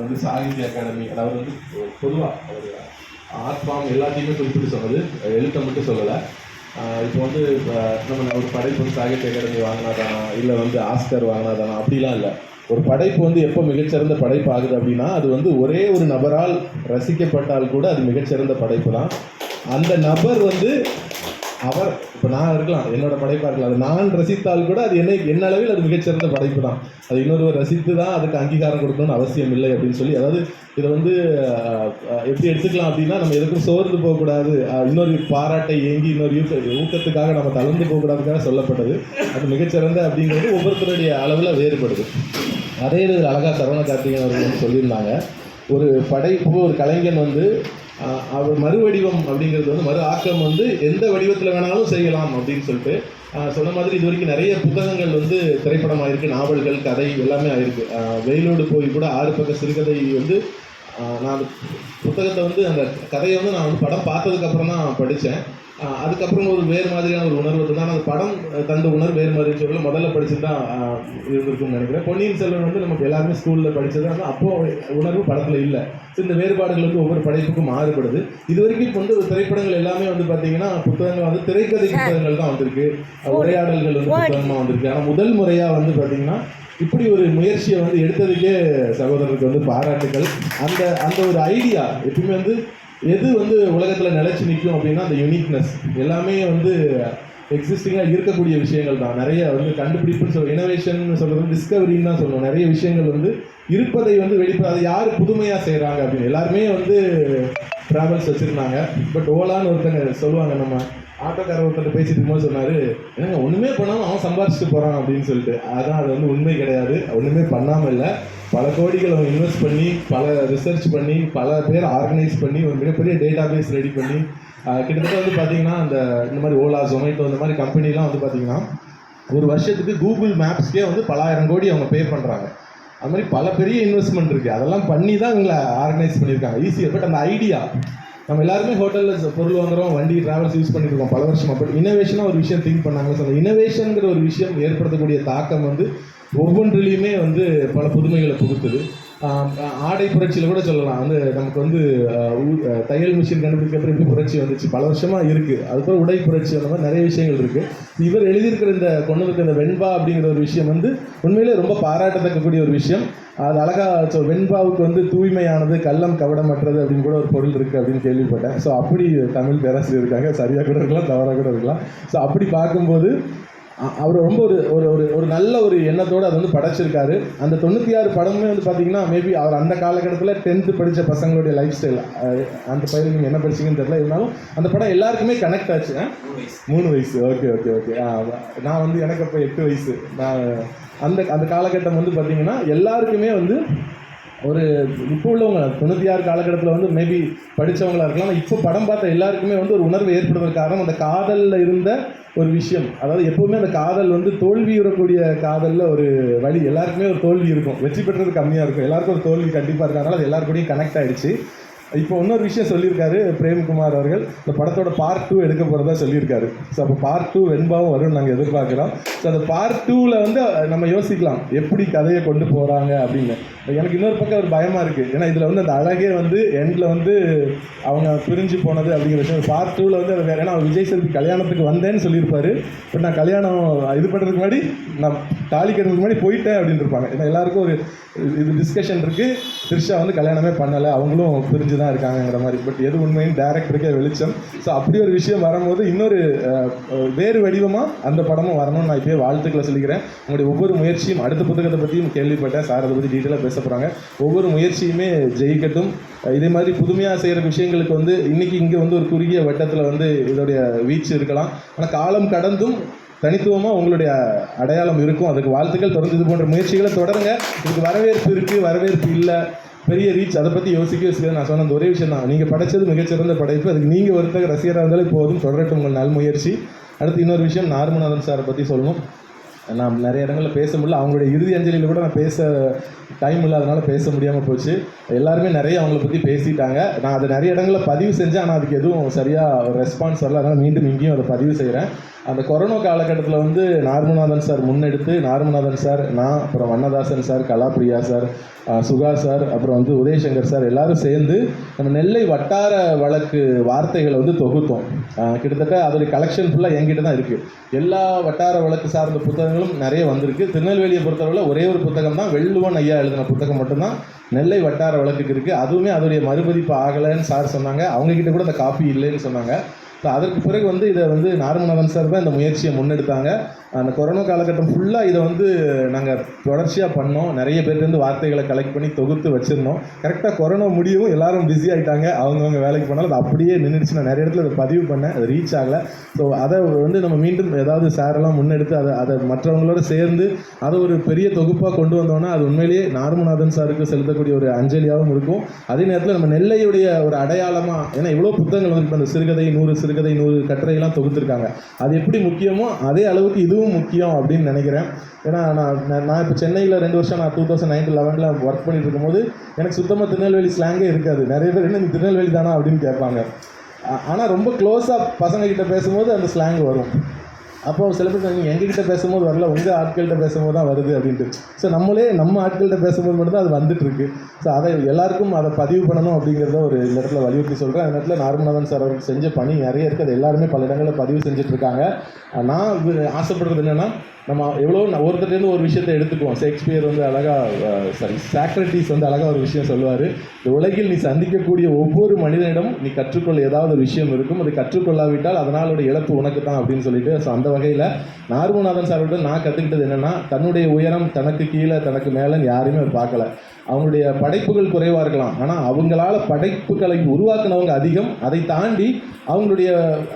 அது வந்து சாகித்ய அகாடமி அதாவது வந்து பொதுவாக அவர் ஆர்ட் ஃபார்ம் எல்லாத்தையுமே குறிப்பிட்டு சொன்னது. எழுத்தை மட்டும் சொல்லலை. இப்போ வந்து நம்ம ஒரு படைப்பு வந்து சாகித்ய அகாடமி வாங்கினாதானா இல்லை வந்து ஆஸ்கர் வாங்கினாதானா அப்படிலாம் இல்லை. ஒரு படைப்பு வந்து எப்போ மிகச்சிறந்த படைப்பு ஆகுது அப்படின்னா அது வந்து ஒரே ஒரு நபரால் ரசிக்கப்பட்டால் கூட அது மிகச்சிறந்த படைப்பு தான் அந்த நபர் வந்து அவர் இப்போ நான் இருக்கலாம் என்னோட படைப்பாக இருக்கலாம் அது நான் ரசித்தால் கூட அது என்னை என்ன அளவில் அது மிகச்சிறந்த படைப்பு தான். அது இன்னொருவர் ரசித்து தான் அதுக்கு அங்கீகாரம் கொடுக்கணும்னு அவசியம் இல்லை அப்படின்னு சொல்லி அதாவது இதை வந்து எப்படி எடுத்துக்கலாம் அப்படின்னா நம்ம எதுக்கும் சோர்ந்து போகக்கூடாது. இன்னொரு பாராட்டை ஏங்கி இன்னொரு ஊக்கத்துக்காக நம்ம தளர்ந்து போகக்கூடாதுக்காக சொல்லப்பட்டது. அது மிகச்சிறந்த அப்படிங்கிறது ஒவ்வொருத்தருடைய அளவில் வேறுபடுது. அதே இது அழகாக சரவண கார்த்திகன் அவர்கள் சொல்லியிருந்தாங்க. ஒரு படைப்பு ஒரு கலைஞன் வந்து அவர் மறுவடிவம் அப்படிங்கிறது வந்து மறு ஆக்கம் வந்து எந்த வடிவத்தில் வேணாலும் செய்யலாம் அப்படின்னு சொல்லிட்டு சொன்ன மாதிரி இது வரைக்கும் நிறைய புத்தகங்கள் வந்து திரைப்படமாக இருக்குது நாவல்கள் கதை எல்லாமே ஆயிருக்கு. வெயிலோடு போய் கூட ஆறு பக்க சிறுகதை வந்து நான் அந்த புத்தகத்தை வந்து அந்த கதையை வந்து நான் வந்து படம் பார்த்ததுக்கு அப்புறம் தான் படித்தேன் அதுக்கப்புறம் ஒரு வேறு மாதிரியான ஒரு உணர்வு தான் அந்த படம் தந்த உணர்வு வேறு மாதிரி சொல்ல முதல்ல படிச்சுட்டு தான் இருந்திருக்கும்னு நினைக்கிறேன். பொன்னியின் செல்வன் வந்து நமக்கு எல்லாருமே ஸ்கூலில் படிச்சது. ஆனால் அப்போ உணர்வு படத்தில் இல்லை. ஸோ இந்த வேறுபாடுகள் வந்து ஒவ்வொரு படைப்புக்கும் மாறுபடுது. இது வரைக்கும் வந்து திரைப்படங்கள் எல்லாமே வந்து பார்த்தீங்கன்னா புத்தகங்கள் வந்து திரைக்கதை புத்தகங்கள் தான் வந்திருக்கு உரையாடல்கள் வந்து புத்தகமாக வந்திருக்கு. ஆனால் முதல் முறையாக வந்து பார்த்தீங்கன்னா இப்படி ஒரு முயற்சியை வந்து எடுத்ததுக்கே சகோதரருக்கு வந்து பாராட்டுகள் அந்த அந்த ஒரு ஐடியா எப்பயுமே வந்து எது வந்து உலகத்தில் நிலைச்சு நிற்கும் அப்படின்னா அந்த யூனிக்னஸ் எல்லாமே வந்து எக்ஸிஸ்டிங்காக இருக்கக்கூடிய விஷயங்கள் தான். நிறைய வந்து கண்டுபிடிப்புன்னு சொல்ல இனோவேஷன் சொல்கிறது டிஸ்கவரின்னு தான் சொல்லணும் நிறைய விஷயங்கள் வந்து இருப்பதை வந்து வெளிப்பட அதை யார் புதுமையாக செய்கிறாங்க அப்படின்னு. எல்லாருமே வந்து ட்ராவல்ஸ் வச்சுருந்தாங்க. பட் ஓலான்னு ஒருத்தங்க சொல்லுவாங்க நம்ம ஆட்டோக்காரர் ஒருத்தர் பேசிட்டு இருக்கும்போது சொன்னார் என்னங்க ஒன்றுமே பண்ணாமல் அவன் சம்பாரிச்சுட்டு போகிறான் அப்படின்னு சொல்லிட்டு. அதான் அது வந்து உண்மை கிடையாது. ஒன்றுமே பண்ணாமல் இல்லை. பல கோடிகள் அவன் இன்வெஸ்ட் பண்ணி பல ரிசர்ச் பண்ணி பல பேர் ஆர்கனைஸ் பண்ணி ஒரு மிகப்பெரிய டேட்டா பேஸ் ரெடி பண்ணி கிட்டத்தட்ட வந்து பார்த்தீங்கன்னா அந்த இந்த மாதிரி ஓலா ஜொமேட்டோ இந்த மாதிரி கம்பெனிலாம் வந்து பார்த்தீங்கன்னா ஒரு வருஷத்துக்கு கூகுள் மேப்ஸ்க்கே வந்து பலாயிரம் கோடி அவங்க பே பண்ணுறாங்க அது மாதிரி பல பெரிய இன்வெஸ்ட்மெண்ட் இருக்குது அதெல்லாம் பண்ணி தான் இவங்களை ஆர்கனைஸ் பண்ணியிருக்காங்க. ஈஸியாக பட் அந்த ஐடியா நம்ம எல்லாருமே ஹோட்டலில் பொருள் வாங்குறோம் வண்டி டிராவல்ஸ் யூஸ் பண்ணிட்டு இருக்கோம் பல வருஷமா. பட் இனோவேஷனாக ஒரு விஷயம் திங்க் பண்ணாங்க. ஸோ அந்த இனோவேஷனுங்கிற ஒரு விஷயம் ஏற்படுத்தக்கூடிய தாக்கம் வந்து ஒவ்வொன்றிலையுமே வந்து பல புதுமைகளை புகுத்துது. ஆடை புரட்சியில் கூட சொல்லலாம். வந்து நமக்கு வந்து ஊ- தையல் மிஷின் கண்டுபிடிக்கப்பறம் எப்படி புரட்சி வந்துச்சு? பல வருஷமாக இருக்குது அதுக்கப்புறம் உடை புரட்சி அந்த மாதிரி நிறைய விஷயங்கள் இருக்குது இவர் எழுதியிருக்கிற இந்த கொண்டு இருக்கிற இந்த வெண்பா அப்படிங்கிற ஒரு விஷயம் வந்து உண்மையிலே ரொம்ப பாராட்டத்தக்கக்கூடிய ஒரு விஷயம். அது அழகா ஸோ வெண்பாவுக்கு வந்து தூய்மையானது கள்ளம் கவடமற்றது அப்படின்னு கூட ஒரு பொருள் இருக்குது அப்படின்னு கேள்விப்பட்டேன். ஸோ அப்படி தமிழ் பேராசிரியர் இருக்காங்க. சரியாக கூட இருக்கலாம் தவறாக கூட இருக்கலாம். ஸோ அப்படி பார்க்கும்போது அவர் ரொம்ப ஒரு ஒரு ஒரு ஒரு நல்ல ஒரு எண்ணத்தோடு அதை வந்து படைச்சிருக்காரு. அந்த தொண்ணூற்றி ஆறு படமுமே வந்து பார்த்தீங்கன்னா மேபி அவர் அந்த காலகட்டத்தில் டென்த்து படித்த பசங்களுடைய லைஃப் ஸ்டைல் அந்த பையன் நீங்கள் என்ன படிச்சீங்கன்னு தெரியல இருந்தாலும் அந்த படம் எல்லாருக்குமே கனெக்ட் ஆச்சு? மூணு வயசு. ஓகே ஓகே ஓகே நான் வந்து எனக்கு அப்போ எட்டு வயசு. நான் அந்த அந்த காலகட்டம் வந்து பார்த்தீங்கன்னா எல்லாருக்குமே வந்து ஒரு இப்போ உள்ளவங்க தொண்ணூற்றி ஆறு காலகட்டத்தில் வந்து மேபி படித்தவங்களாக இருக்கலாம். ஆனால் இப்போ படம் பார்த்த எல்லாருக்குமே வந்து ஒரு உணர்வு ஏற்படுவதற்கு காரணம் அந்த காதலில் இருந்த ஒரு விஷயம். அதாவது எப்போவுமே அந்த காதல் வந்து தோல்வி வரக்கூடிய காதலில் ஒரு வழி. எல்லாருக்குமே ஒரு தோல்வி இருக்கும். வெற்றி பெற்றது கம்மியாக இருக்கும். எல்லாருக்கும் ஒரு தோல்வி கண்டிப்பாக இருக்கனால அது எல்லாரு கனெக்ட் ஆயிடுச்சு. இப்போ இன்னொரு விஷயம் சொல்லியிருக்காரு பிரேம்குமார் அவர்கள். இந்த படத்தோட பார்ட் டூ எடுக்க போகிறதா சொல்லியிருக்காரு. ஸோ அப்போ பார்ட் டூ வெண்பாவும் வரும்னு நாங்கள் எதிர்பார்க்குறோம். ஸோ அந்த பார்ட் டூவில் வந்து நம்ம யோசிக்கலாம். எப்படி கதையை கொண்டு போகிறாங்க அப்படின்னு. எனக்கு இன்னொரு பக்கம் ஒரு பயமாக இருக்குது ஏன்னா இதில் வந்து அந்த அழகே வந்து எண்டில் வந்து அவங்க பிரிஞ்சு போனது அப்படிங்கிற விஷயம். பார்ட் டூவில் வந்து வேறு வேற ஏன்னா விஜய் சேதுபதி கல்யாணத்துக்கு வந்தேன்னு சொல்லியிருப்பாரு. பட் நான் கல்யாணம் இது பண்ணுறதுக்கு முன்னாடி நான் தாலி கட்டுறதுக்கு முன்னாடி போயிட்டேன் அப்படின்னு இருப்பாங்க. ஏன்னா எல்லாருக்கும் ஒரு இது டிஸ்கஷன் இருக்குது த்ரிஷா வந்து கல்யாணமே பண்ணலை. அவங்களும் பிரிஞ்சு தான் இருக்காங்கங்கிற மாதிரி. பட் எது உண்மைன்னு டேரக்டருக்கே வெளிச்சம். ஸோ அப்படி ஒரு விஷயம் வரும்போது இன்னொரு வேறு வடிவமாக அந்த படமும் வரணும்னு நான் இப்போயே வாழ்த்துக்களை சொல்லிக்கிறேன். உங்களுடைய ஒவ்வொரு முயற்சியும் அடுத்த புத்தகத்தை பற்றியும் கேள்விப்பட்டேன். சார் அதை பற்றி டீட்டெயிலாக பேச போகிறாங்க ஒவ்வொரு முயற்சியுமே ஜெயிக்கட்டும். இதே மாதிரி புதுமையாக செய்கிற விஷயங்களுக்கு வந்து இன்னைக்கு இங்கே வந்து ஒரு குறுகிய வட்டத்தில் வந்து இதோடைய வீச்சு இருக்கலாம். ஆனால் காலம் கடந்தும் தனித்துவமாக உங்களுடைய அடையாளம் இருக்கும். அதுக்கு வாழ்த்துக்கள். தொடர்ந்து இது போன்ற முயற்சிகளை தொடருங்க. இதுக்கு வரவேற்பு இருக்குது வரவேற்பு இல்லை. பெரிய ரீச். அதை பற்றி யோசிக்க யோசிக்க நான் சொன்ன ஒரே விஷயம் தான். நீங்கள் படைச்சது மிகச்சிறந்த படைப்பு. அதுக்கு நீங்கள் ஒருத்தர் ரசிகராக இருந்தாலே போதும். தொடரட்டும் உங்கள் நல் முயற்சி. அடுத்து இன்னொரு விஷயம் நார்மநாதன் சாரை பற்றி சொல்லணும். நான் நிறைய இடங்களில் பேச முடியல. அவங்களுடைய இறுதி அஞ்சலியில் கூட நான் பேச டைம் இல்லாதனால பேச முடியாமல் போச்சு. எல்லாருமே நிறைய அவங்கள பற்றி பேசிட்டாங்க. நான் அதை நிறைய இடங்களில் பதிவு செஞ்சேன். ஆனால் அதுக்கு எதுவும் சரியாக ரெஸ்பான்ஸ் வரல. அதனால் மீண்டும் இங்கேயும் அதை பதிவு செய்கிறேன் அந்த கொரோனா காலகட்டத்தில் வந்து நார்மநாதன் சார் முன்னெடுத்து நார்மநாதன் சார் நான் அப்புறம் Vannadasan sir Kalapriya sir Suka sir அப்புறம் வந்து உதயசங்கர் சார் எல்லாரும் சேர்ந்து நம்ம நெல்லை வட்டார வழக்கு வார்த்தைகளை வந்து தொகுத்தோம். கிட்டத்தட்ட அதோடைய கலெக்ஷன் ஃபுல்லாக என்கிட்ட தான் இருக்குது எல்லா வட்டார வழக்கு சார்ந்த புத்தகங்களும் நிறைய வந்திருக்கு. திருநெல்வேலியை பொறுத்தளவில் ஒரே ஒரு புத்தகம் தான் வெள்ளுவன் ஐயா எழுதின புத்தகம் மட்டும்தான் நெல்லை வட்டார வழக்குக்கு இருக்குது அதுவுமே அதோடைய மறுபதிப்பு ஆகலைன்னு சார் சொன்னாங்க. அவங்கக்கிட்ட கூட அந்த காப்பி இல்லைன்னு சொன்னாங்க. ஸோ அதற்கு பிறகு வந்து இதை வந்து நார்மநாதன் சார் தான் இந்த முயற்சியை முன்னெடுத்தாங்க. அந்த கொரோனா காலகட்டம் ஃபுல்லாக இதை வந்து நாங்கள் தொடர்ச்சியாக பண்ணோம். நிறைய பேர்லேருந்து வார்த்தைகளை கலெக்ட் பண்ணி தொகுத்து வச்சுருந்தோம். கரெக்டாக கொரோனா முடியவும் எல்லாரும் பிஸி ஆகிட்டாங்க அவங்கவுங்க வேலைக்கு போனாலும் அது அப்படியே நின்றுடுச்சு நான் நிறைய இடத்துல அதை பதிவு பண்ணேன். அது ரீச் ஆகலை. ஸோ அதை வந்து நம்ம மீண்டும் ஏதாவது சாரெல்லாம் முன்னெடுத்து அதை அதை மற்றவங்களோட சேர்ந்து அதை ஒரு பெரிய தொகுப்பாக கொண்டு வந்தோம்னா அது உண்மையிலேயே நார்மநாதன் சாருக்கு செலுத்தக்கூடிய ஒரு அஞ்சலியாகவும் இருக்கும். அதே நேரத்தில் நம்ம நெல்லையுடைய ஒரு அடையாளமாக ஏன்னா இவ்வளோ புத்தகங்கள் வந்து இப்போ அந்த சிறுகதை நூறு சிறுகதை நூறு கட்டுரையெல்லாம் தொகுத்துருக்காங்க. அது எப்படி முக்கியமோ அதே அளவுக்கு இதுவும் முக்கியம் அப்படின்னு நினைக்கிறேன். ஏன்னா நான் நான் இப்போ சென்னையில் ரெண்டு வருஷம் நான் டூ தௌசண்ட் நைன் லெவனில் ஒர்க் பண்ணிட்டு இருக்கும்போது எனக்கு சுத்தமாக திருநெல்வேலி ஸ்லாங்கே இருக்காது. நிறைய பேர் என்ன திருநெல்வேலி தானா அப்படின்னு கேட்பாங்க. ஆனால் ரொம்ப க்ளோஸாக பசங்க கிட்ட பேசும்போது அந்த ஸ்லாங் வரும். அப்போ சில பேர் நீங்கள் எங்ககிட்ட பேசும்போது வரல உங்கள் ஆட்கள்கிட்ட பேசும்போது தான் வருது அப்படின்ட்டு. ஸோ நம்மளே நம்ம ஆட்கள்கிட்ட பேசும்போது மட்டும்தான் அது வந்துட்டுருக்கு. ஸோ அதை எல்லாருக்கும் அதை பதிவு பண்ணணும் அப்படிங்கிறத ஒரு இந்த இடத்துல வலியுறுத்தி சொல்கிறேன் அந்த இடத்துல நார்மநாதன் சார் அவர்கள் செஞ்ச பணி நிறைய இருக்குது அது எல்லாருமே பல இடங்களில் பதிவு செஞ்சுட்ருக்காங்க நான் ஆசைப்படுறது என்னென்னா நம்ம எவ்வளோ ஒருத்தர்லேருந்து ஒரு விஷயத்தை எடுத்துக்குவோம். ஷேக்ஸ்பியர் வந்து அழகாக சாரி சாக்ரட்டிஸ் வந்து அழகாக ஒரு விஷயம் சொல்லுவார். இந்த உலகில் நீ சந்திக்கக்கூடிய ஒவ்வொரு மனிதனிடம் நீ கற்றுக்கொள்ள ஏதாவது ஒரு விஷயம் இருக்கும். அதை கற்றுக்கொள்ளாவிட்டால் அதனாலோட இழப்பு உனக்கு தான் அப்படின்னு சொல்லிட்டு ஸோ அந்த வகையில் நார்மநாதன் சாரோட நான் கற்றுக்கிட்டது என்னென்னா தன்னுடைய உயரம் தனக்கு கீழே தனக்கு மேலேன்னு யாரையுமே அவர் பார்க்கல. அவங்களுடைய படைப்புகள் குறைவாக இருக்கலாம். ஆனால் அவங்களால படைப்புகளை உருவாக்குனவங்க அதிகம். அதை தாண்டி அவங்களுடைய